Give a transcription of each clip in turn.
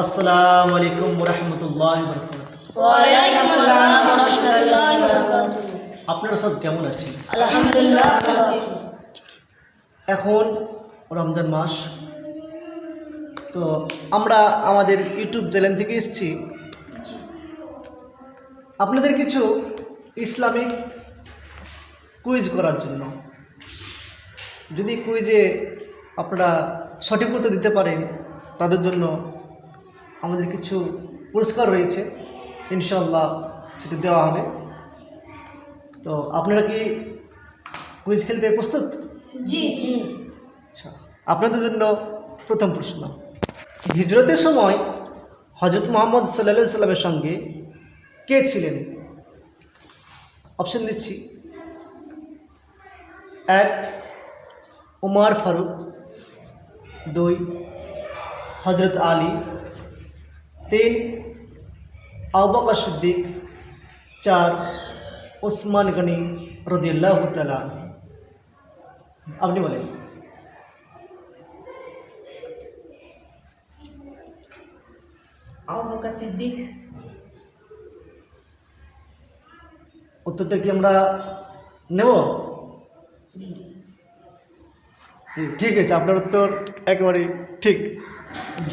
আসসালামু আলাইকুম রহমতুল্লাহ আপনারা সব কেমন আছেন? আলহামদুলিল্লাহ এখন রমজান মাস তো আমরা আমাদের ইউটিউব চ্যানেল থেকে এসেছি। আপনাদের কিছু ইসলামিক কুইজ করার জন্য। যদি কুইজে আপনারা সঠিক উত্তর দিতে পারেন তাদের জন্য আমাদের কিছু পুরস্কার রয়েছে ইনশাল্লাহ সেটা দেওয়া হবে। তো আপনারা কি কুইজ খেলতে প্রস্তুত? জি জি। আচ্ছা আপনাদের জন্য প্রথম প্রশ্ন। হিজরতের সময় হজরত মোহাম্মদ সাল্লা সাল্লামের সঙ্গে কে ছিলেন? অপশন দিচ্ছি। এক উমার ফারুক। দুই হজরত আলী। তিন আবাকা সিদ্দিক। চার ওসমান গনি রদিয়াল্লাহ তালা আপনি বলেন। সিদ্দিক। উত্তরটা কি আমরা নেব? ঠিক আছে আপনার উত্তর একেবারেই ঠিক।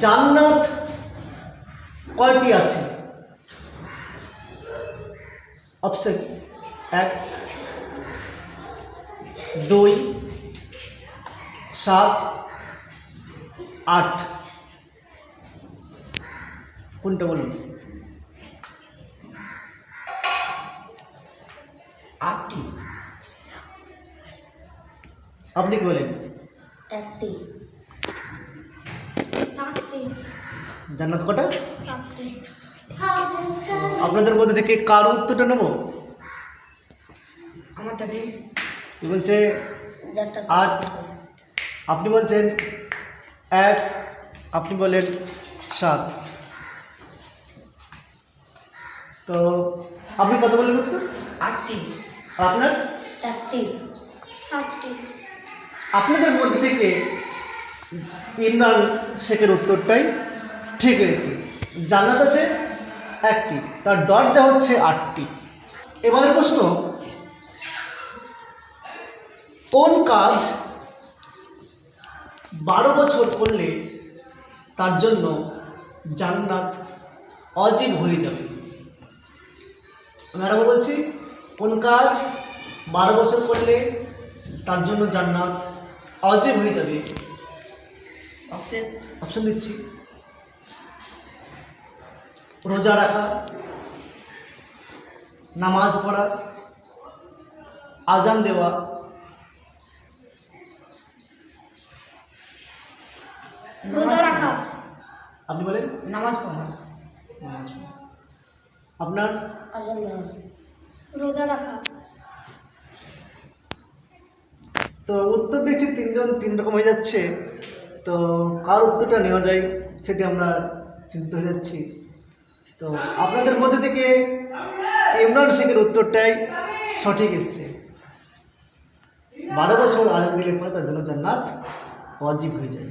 জান্নাত কয়টি আছে। অপশন এক দুই সাত আট। কোনটা বলুন? আটটি। আপনি কি বলেন? একটি সাতটি জান্নাত কটা? সাতটি। আপনাদের মধ্যে থেকে কার উত্তরটা নেব? আমারটা বলছে? আট। আপনি বলছেন এক আপনি বলেন সাত। তো আপনি কত বলেন উত্তর? আটটি। আর আপনার? একটি সাতটি। আপনাদের মধ্যে থেকে ইমরান শেখের উত্তরটাই ঠিক হয়েছে। জান্নাত আছে একটি তার দরজা হচ্ছে আটটি। এবারের প্রশ্ন কোন কাজ বারো বছর করলে তার জন্য জান্নাত অজীব হয়ে যাবে? আমি আরেকবার বলছি কোন কাজ বারো বছর করলে তার জন্য জান্নাত অজীব হয়ে যাবে? অপশন অপশন দিচ্ছি। রোজা রাখা নামাজ পড়া আজান দেওয়া রোজা রাখা। আপনি বলেন? নামাজ পড়া। নামাজ আপনার? আজান দেওয়া। রোজা রাখা। তো উত্তর দিচ্ছি তিনজন তিন রকম হয়ে যাচ্ছে। তো কার উত্তরটা নেওয়া যায় সেটি আমরা চিন্তা হয়ে যাচ্ছি। তো আপনাদের মধ্যে থেকে ইমরান শেখের উত্তরটাই সঠিক এসছে। বারো বছর আজাদ দিলে পরে তার জন্য জান্নাত অজীব হয়ে যায়।